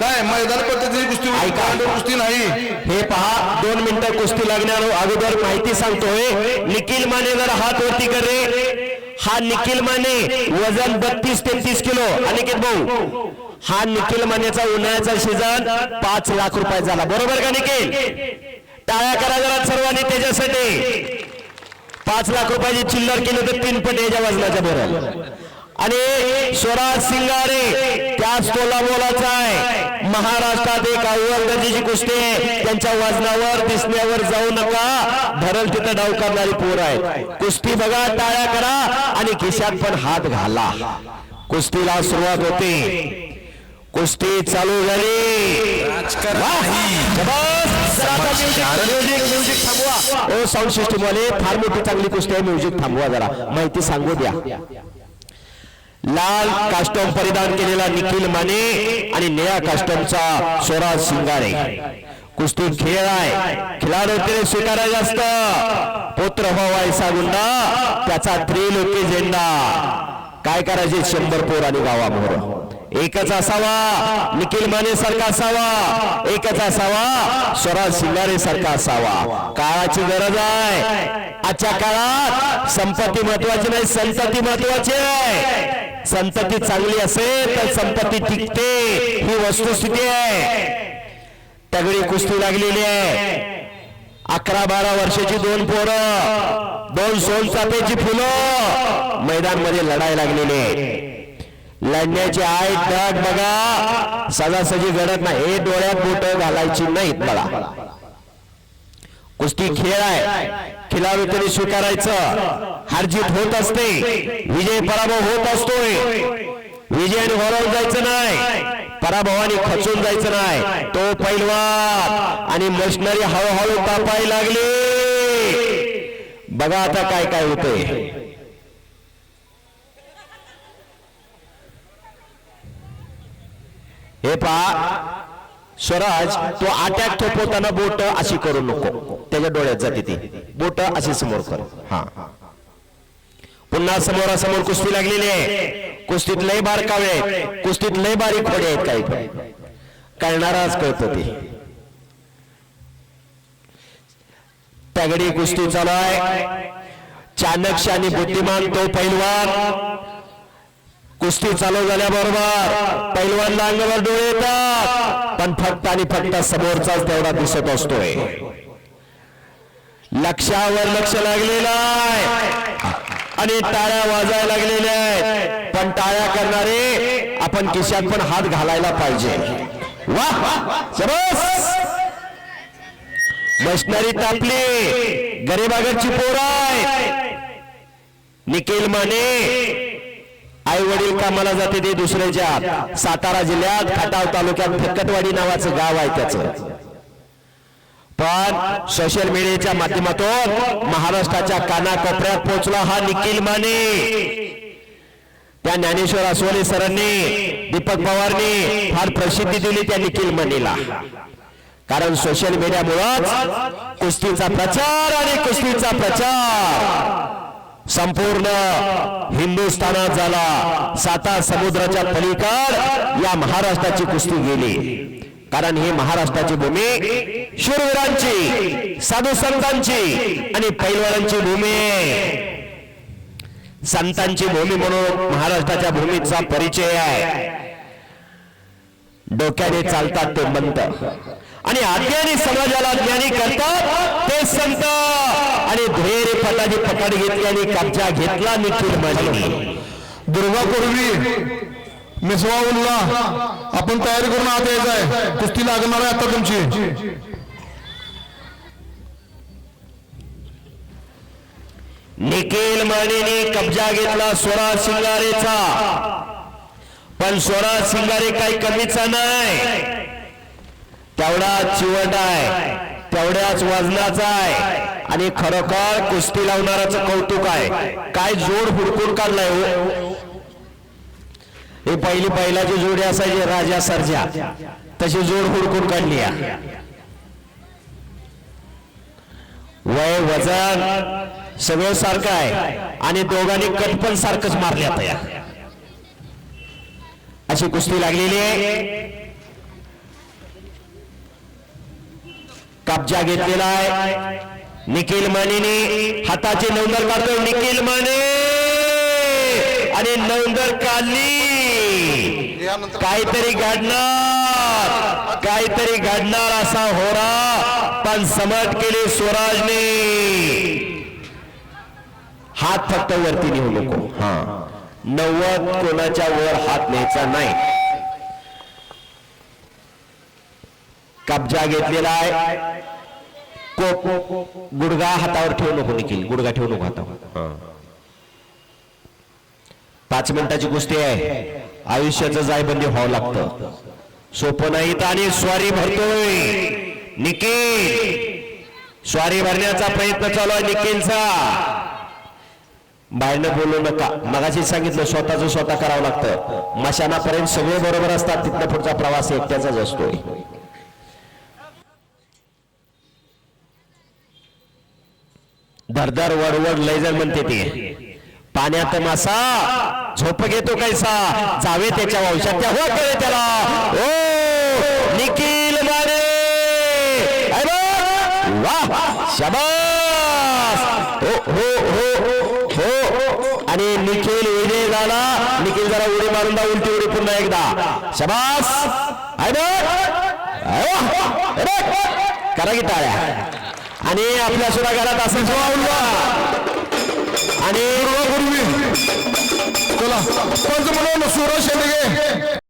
काय मैदान पद्धतीची कुस्ती कुस्ती नाही? हे पहा दोन मिनिटं कुस्ती लागण्या अगोदर माहिती सांगतोय. निखिल माने जर हात वरती कर हा निखिल माने वजन बत्तीस तेहतीस किलो. अनिकेत भाऊ हा निखिल मानेचा उन्हाळ्याचा सीझन पाच लाख रुपये झाला. बरोबर का निखिल? टाळ्या करा जरा सर्वांनी त्याच्यासाठी. पाच लाख रुपयाची चिल्लर केली तर तीन पट याच्या वजनाच्या बरोबर. आणि स्वराज सिंगारे त्याच तोला मोलाचा आहे. महाराष्ट्रात एक अव्वल दर्जाची कुस्ती आहे. त्यांच्या वजनावर दिसण्यावर जाऊ नका. धरल तिथं डाव करणारी पोर आहे कुस्ती बघा टाळ्या करा आणि खिशात पण हात घाला. कुस्तीला सुरुवात होते. कुस्ती चालू झाली. ओ साऊंड सिस्टीम वाले फार मोठी चांगली कुस्ती आहे. म्युझिक थांबवा जरा. माहिती सांगू द्या. लाल कास्टॉम परिधान केलेला निखिल माने आणि निळ्या कास्टॉमचा स्वराज सिंगारे कुस्ती खेळ आहे. खिलाडूकडे स्वीकारायचा असत पुत्र व्हायचा गुंडा त्याचा त्रिलोकी झेंडा. काय करायचे? शंभर पोर आणि गावामोर एकच असावा. निखिल माने सारखा असावा. एकच असावा. स्वराज सिंगारे सारखा असावा. काळाची गरज आहे. आजच्या काळात संपत्ती महत्वाची नाही संतती महत्वाची आहे. संतती चांगली असेल तर संपत्ती टिकते. ही वस्तुस्थिती आहे. तगडी कुस्ती लागलेली आहे. अकरा बारा वर्षाची दोन पोरं दोन सोनचापेची फुलं मैदानमध्ये लढाई लागलेली आहे. लढण्याची आय डग बघा. सजासजी घडत नाही. हे डोळ्यात बोट घालायची नाहीत मला. कुस्ती खेळ आहे. खिलाडू तरी स्वीकारायचं. हारजीत होत असते. विजय पराभव होत असतोय. विजयाने हरवून जायचं नाही. पराभवाने खचून जायचं नाही. तो पैलवान आणि मशिनरी हळूहळू तापाय लागली. बघा आता काय काय होतंय. हे पहा स्वराज तो अटॅक थोपवताना बोट अशी करू नको. त्याच्या डोळ्यात जाते ती बोट अशी समोर कर. हा. पुन्हा समोरासमोर कुस्ती लागलेली आहे. कुस्तीत लय बार कावळे कुस्तीत लय बारीक खोडे आहेत काही पण. कळणाराच कळतो ते. तगडी कुस्ती चालू आहे. चाणक्य आणि बुद्धिमान तो पैलवान. कुस्ती चालू झाल्याबरोबर पैलवानला अंगावर डोळे येतात. पण फक्त आणि फक्त समोरचाच तेवढा दिसत असतोय. लक्षावर लक्ष लागलेलं आहे. आणि टाळ्या वाजायला लागलेल्या आहेत. पण टाळ्या करणारे आपण खिशात पण हात घालायला पाहिजे. वा! मशनरी तापली. गरीबागरची पोर आहे निखिल माने आई वडील कामाला जाते ते दुसऱ्याच्या. सातारा जिल्ह्यात खटाव तालुक्यात फक्कटवाडी नावाचं गाव आहे त्याचं. पण सोशल मीडियाच्या माध्यमातून महाराष्ट्राच्या कानाकोपऱ्यात पोहोचला हा निखिल माने. त्या ज्ञानेश्वर आसवले सरांनी दीपक पवारनी फार प्रसिद्धी दिली त्या निखिल मानेला. कारण सोशल मीडियामुळेच कुस्तीचा प्रचार आणि कुस्तीचा प्रचार संपूर्ण हिंदुस्थानात झाला. साता समुद्राच्या पलीकड या महाराष्ट्राची कुस्ती गेली. कारण ही महाराष्ट्राची भूमी शूरवीरांची साधू संतांची आणि पैलवानांची भूमी आहे. संतांची भूमी म्हणून महाराष्ट्राच्या भूमीचा परिचय आहे. डोक्याने चालतात ते मंत आणि अज्ञानी समाजाला ज्ञानी करतात ते संत. आणि ध्येय पटाची पकड घेतली आणि कब्जा घेतला निखिल मजली दुर्गापूर्वी मिसवा उल्ला आपण तयारी करून आत यायचं आहे. कुस्ती लागणार आहे आता तुमची. निखिल मानेने कब्जा घेतला स्वरा सिंगारेचा पण स्वराज सिंगारे काही कमीचा नाही. तेवढा चिवट आहे. तेवढ्याच वजनाचा आहे. आणि खरोखर कुस्ती लावणाराचं कौतुक आहे. काय जोड हुडकून काढलाय हो. हे पहिली बैलाची जोडी असायची राजा सरजा. तशी जोड हुडकून काढली वय वजन सगळं सारखं आहे. आणि दोघांनी कट पण सारखंच मारले आता या. अशी कुस्ती लागलेली आहे. कब्जा घेतलेला आहे. निखिल मानेने हाताचे नवंदर काढतो निखिल माने! आणि नवंदर काढली! काहीतरी घडणार. काहीतरी घडणार असा होरा पण समट केली स्वराजने. हात फक्त वरती नेऊ नको. हा. नव्वद कोणाच्या वर हात न्यायचा नाही. कब्जा घेतलेला आहे. कोप गुडगा हातावर ठेवू नको निखिल. गुडगा ठेवू नको हातावर. पाच मिनिटाची कुस्ती आहे. आयुष्याचं जायबंदी व्हावं लागतं. सोपं नाही तर आणि स्वारी भरतोय. निखिल! स्वारी भरण्याचा प्रयत्न चालू आहे निखिलचा. बाहेरनं बोलू नका. मगाशी सांगितलं स्वतःच स्वतः करावं लागतं. मशानापर्यंत सगळे बरोबर असतात तिथनं पुढचा प्रवास एकट्याचाच असतोय. धरधर वडवड लयजर म्हणते ते. पाण्यात मासा. झोप घेतो कैसा? जावे त्याच्या वंशात. त्या हो कळे त्याला. ओ निखिल मारे वा शबास. हो हो हो हो. आणि निखिल उडे झाला. निखिल जरा उडी मारून दा उलटी उडी पुन्हा एकदा. शबास. आहे बघ! करा की टाळ्या आणि आपल्या सुद्धा घरात असं आणि पूर्वी चला. पंच म्हणून सुरज शेंडगे.